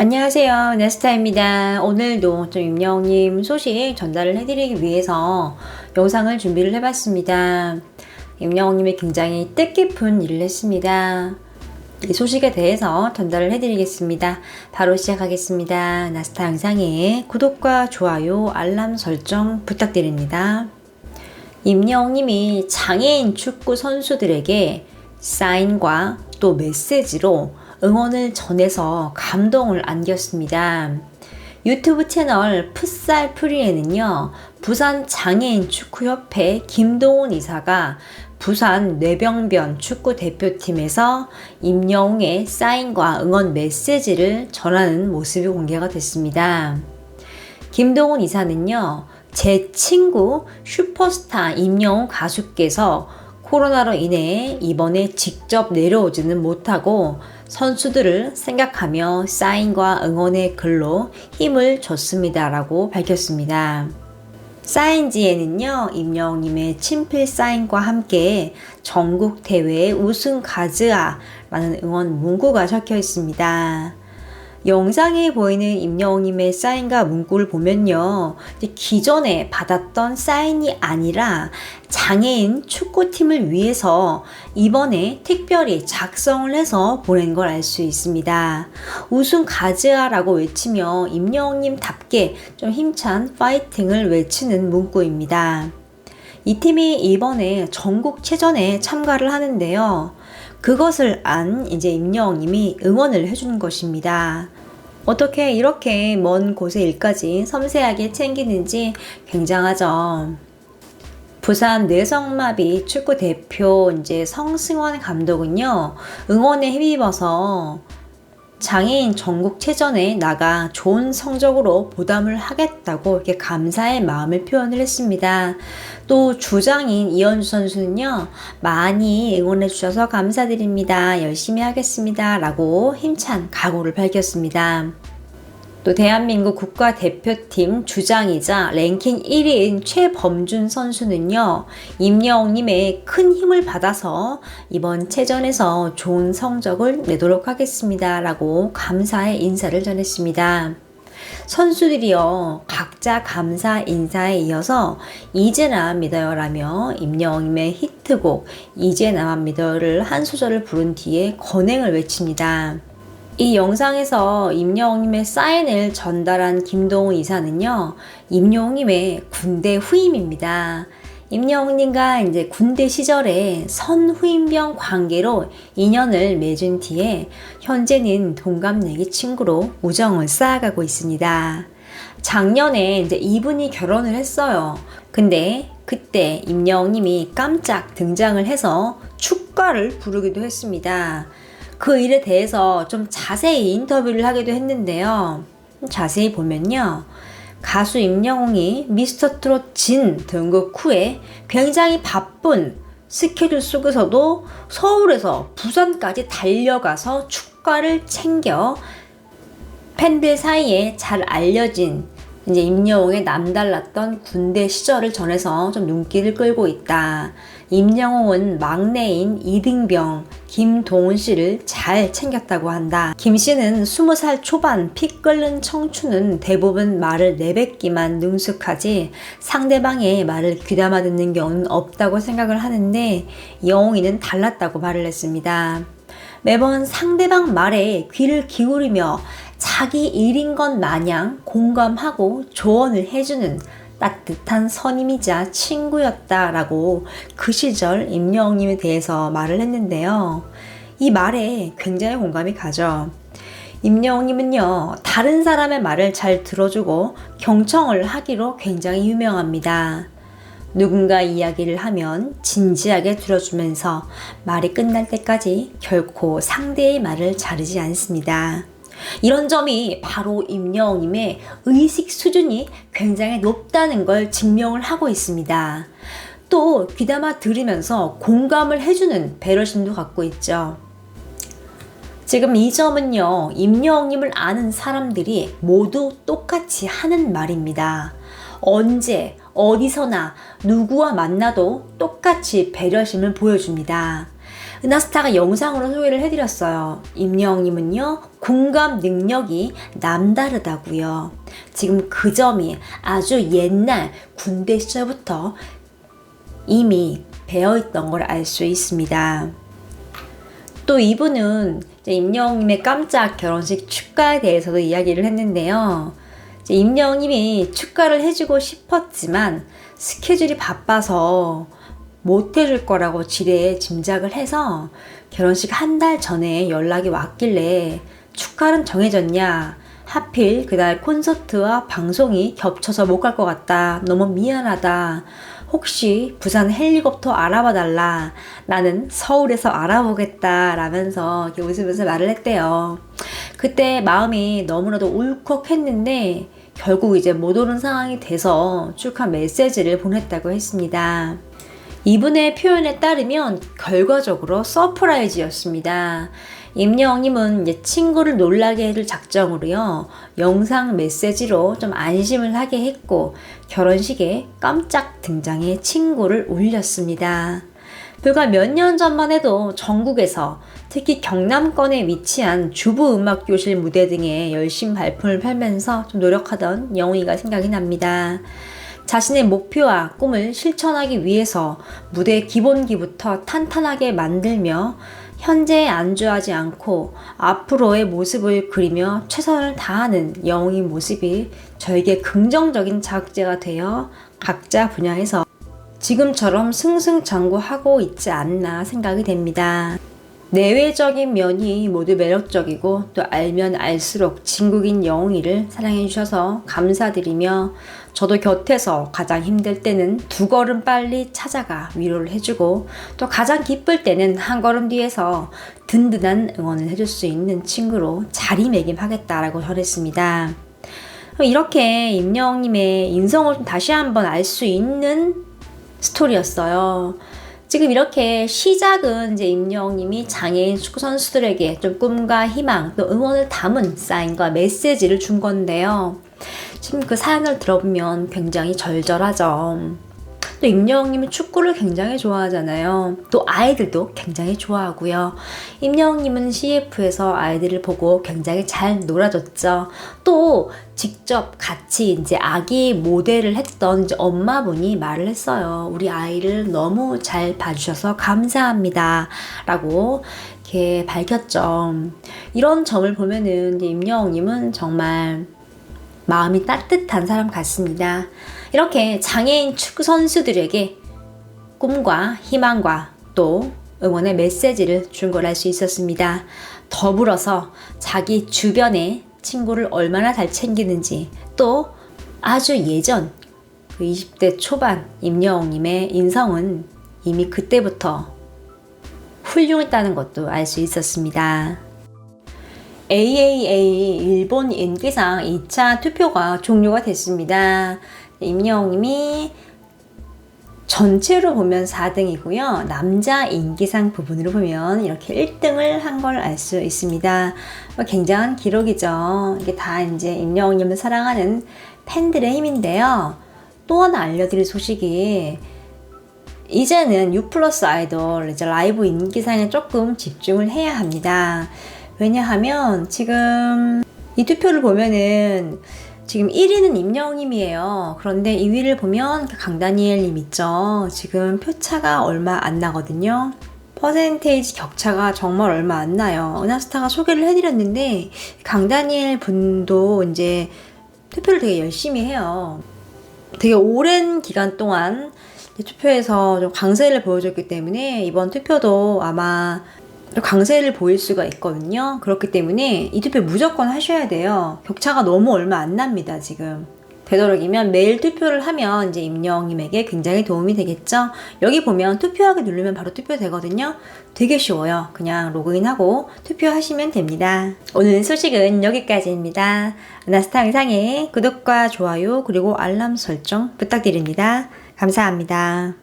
안녕하세요. 네스타입니다. 오늘도 좀 임영님 소식 전달을 해드리기 위해서 영상을 준비를 해봤습니다. 임영님이 굉장히 뜻깊은 일을 했습니다. 이 소식에 대해서 전달을 해드리겠습니다. 바로 시작하겠습니다. 나스타 영상에 구독과 좋아요, 알람 설정 부탁드립니다. 임영님이 장애인 축구 선수들에게 사인과 또 메시지로 응원을 전해서 감동을 안겼습니다. 유튜브 채널 풋살 프리에는요, 부산 장애인 축구협회 김동훈 이사가 부산 뇌병변 축구 대표팀에서 임영웅의 사인과 응원 메시지를 전하는 모습이 공개가 됐습니다. 김동훈 이사는요, 제 친구 슈퍼스타 임영웅 가수께서 코로나로 인해 이번에 직접 내려오지는 못하고 선수들을 생각하며 사인과 응원의 글로 힘을 줬습니다라고 밝혔습니다. 사인지에는요, 임영웅님의 친필 사인과 함께 전국 대회 우승 가즈아 라는 응원 문구가 적혀 있습니다. 영상에 보이는 임영웅님의 사인과 문구를 보면요. 기존에 받았던 사인이 아니라 장애인 축구팀을 위해서 이번에 특별히 작성을 해서 보낸 걸 알 수 있습니다. 우승 가즈아라고 외치며 임영웅님답게 좀 힘찬 파이팅을 외치는 문구입니다. 이 팀이 이번에 전국체전에 참가를 하는데요. 그것을 안 이제 임영웅님이 응원을 해주는 것입니다. 어떻게 이렇게 먼 곳의 일까지 섬세하게 챙기는지 굉장하죠. 부산 뇌성마비 축구 대표 이제 성승원 감독은요 응원에 힘입어서 장애인 전국체전에 나가 좋은 성적으로 보담을 하겠다고 이렇게 감사의 마음을 표현을 했습니다. 또 주장인 이현주 선수는요, 많이 응원해 주셔서 감사드립니다. 열심히 하겠습니다. 라고 힘찬 각오를 밝혔습니다. 또 대한민국 국가대표팀 주장이자 랭킹 1위인 최범준 선수는요, 임여웅님의 큰 힘을 받아서 이번 체전에서 좋은 성적을 내도록 하겠습니다. 라고 감사의 인사를 전했습니다. 선수들이요, 각자 감사 인사에 이어서 이제 나만 믿어요 라며 임영웅님의 히트곡 이제 나만 믿어요를 한 소절을 부른 뒤에 건행을 외칩니다. 이 영상에서 임영웅님의 사인을 전달한 김동훈 이사는요, 임영웅님의 군대 후임입니다. 임영웅님과 이제 군대 시절에 선후임병 관계로 인연을 맺은 뒤에 현재는 동갑내기 친구로 우정을 쌓아가고 있습니다. 작년에 이제 이분이 결혼을 했어요. 근데 그때 임영웅님이 깜짝 등장을 해서 축가를 부르기도 했습니다. 그 일에 대해서 좀 자세히 인터뷰를 하기도 했는데요. 자세히 보면요. 가수 임영웅이 미스터 트롯 진 등극 후에 굉장히 바쁜 스케줄 속에서도 서울에서 부산까지 달려가서 축가를 챙겨 팬들 사이에 잘 알려진 이제 임영웅의 남달랐던 군대 시절을 전해서 좀 눈길을 끌고 있다. 임영웅은 막내인 이등병 김동훈 씨를 잘 챙겼다고 한다. 김 씨는 20살 초반 피 끓는 청춘은 대부분 말을 내뱉기만 능숙하지 상대방의 말을 귀담아 듣는 경우는 없다고 생각을 하는데 영웅이는 달랐다고 말을 했습니다. 매번 상대방 말에 귀를 기울이며 자기 일인 것 마냥 공감하고 조언을 해주는 따뜻한 선임이자 친구였다라고 그 시절 임영웅님에 대해서 말을 했는데요. 이 말에 굉장히 공감이 가죠. 임영웅님은요, 다른 사람의 말을 잘 들어주고 경청을 하기로 굉장히 유명합니다. 누군가 이야기를 하면 진지하게 들어주면서 말이 끝날 때까지 결코 상대의 말을 자르지 않습니다. 이런 점이 바로 임영웅님의 의식 수준이 굉장히 높다는 걸 증명을 하고 있습니다. 또 귀담아 들으면서 공감을 해주는 배려심도 갖고 있죠. 지금 이 점은요, 임영웅님을 아는 사람들이 모두 똑같이 하는 말입니다. 언제, 어디서나 누구와 만나도 똑같이 배려심을 보여줍니다. 은하스타가 영상으로 소개를 해드렸어요. 임영님은요, 공감 능력이 남다르다고요. 지금 그 점이 아주 옛날 군대 시절부터 이미 배어있던 걸 알 수 있습니다. 또 이분은 임영님의 깜짝 결혼식 축가에 대해서도 이야기를 했는데요. 임영님이 축가를 해주고 싶었지만 스케줄이 바빠서 못 해줄 거라고 지레 짐작을 해서 결혼식 한 달 전에 연락이 왔길래 축가는 정해졌냐? 하필 그날 콘서트와 방송이 겹쳐서 못 갈 것 같다. 너무 미안하다. 혹시 부산 헬리콥터 알아봐 달라. 나는 서울에서 알아보겠다. 라면서 이렇게 웃으면서 말을 했대요. 그때 마음이 너무나도 울컥했는데 결국 이제 못 오는 상황이 돼서 축하 메시지를 보냈다고 했습니다. 이분의 표현에 따르면 결과적으로 서프라이즈였습니다. 임영님은 친구를 놀라게 해줄 작정으로요, 영상 메시지로 좀 안심을 하게 했고, 결혼식에 깜짝 등장해 친구를 올렸습니다. 불과 몇 년 전만 해도 전국에서 특히 경남권에 위치한 주부 음악 교실 무대 등에 열심 발품을 팔면서 좀 노력하던 영웅이가 생각이 납니다. 자신의 목표와 꿈을 실천하기 위해서 무대 기본기부터 탄탄하게 만들며 현재에 안주하지 않고 앞으로의 모습을 그리며 최선을 다하는 영웅의 모습이 저에게 긍정적인 자극제가 되어 각자 분야에서 지금처럼 승승장구하고 있지 않나 생각이 됩니다. 내외적인 면이 모두 매력적이고 또 알면 알수록 진국인 영웅이를 사랑해 주셔서 감사드리며 저도 곁에서 가장 힘들 때는 두 걸음 빨리 찾아가 위로를 해주고 또 가장 기쁠 때는 한 걸음 뒤에서 든든한 응원을 해줄 수 있는 친구로 자리매김하겠다라고 전했습니다. 이렇게 임영님의 인성을 좀 다시 한번 알 수 있는 스토리였어요. 지금 이렇게 시작은 이제 임영님이 장애인 축구 선수들에게 좀 꿈과 희망 또 응원을 담은 사인과 메시지를 준 건데요. 지금 그 사연을 들어보면 굉장히 절절하죠. 또 임영웅님은 축구를 굉장히 좋아하잖아요. 또 아이들도 굉장히 좋아하고요. 임영웅님은 CF에서 아이들을 보고 굉장히 잘 놀아줬죠. 또 직접 같이 이제 아기 모델을 했던 이제 엄마분이 말을 했어요. 우리 아이를 너무 잘 봐주셔서 감사합니다. 라고 이렇게 밝혔죠. 이런 점을 보면은 임영웅님은 정말 마음이 따뜻한 사람 같습니다. 이렇게 장애인 축구 선수들에게 꿈과 희망과 또 응원의 메시지를 준걸알수 있었습니다. 더불어서 자기 주변에 친구를 얼마나 잘 챙기는지 또 아주 예전 그 20대 초반 임여웅님의 인성은 이미 그때부터 훌륭했다는 것도 알 수 있었습니다. AAA 일본 인기상 2차 투표가 종료가 됐습니다. 임영웅님이 전체로 보면 4등이고요. 남자 인기상 부분으로 보면 이렇게 1등을 한 걸 알 수 있습니다. 뭐 굉장한 기록이죠. 이게 다 이제 임영웅님을 사랑하는 팬들의 힘인데요. 또 하나 알려드릴 소식이 이제는 U 플러스 아이돌 이제 라이브 인기상에 조금 집중을 해야 합니다. 왜냐하면 지금 이 투표를 보면은 지금 1위는 임영웅님이에요. 그런데 2위를 보면 강다니엘님 있죠. 지금 표차가 얼마 안 나거든요. 퍼센테이지 격차가 정말 얼마 안 나요. 은하스타가 소개를 해드렸는데 강다니엘 분도 이제 투표를 되게 열심히 해요. 되게 오랜 기간 동안 투표에서 좀 강세를 보여줬기 때문에 이번 투표도 아마 강세를 보일 수가 있거든요. 그렇기 때문에 이 투표 무조건 하셔야 돼요. 격차가 너무 얼마 안 납니다, 지금. 되도록이면 매일 투표를 하면 이제 임영님에게 굉장히 도움이 되겠죠. 여기 보면 투표하기 누르면 바로 투표되거든요. 되게 쉬워요. 그냥 로그인하고 투표하시면 됩니다. 오늘 소식은 여기까지입니다. 나스타 영상에 구독과 좋아요 그리고 알람 설정 부탁드립니다. 감사합니다.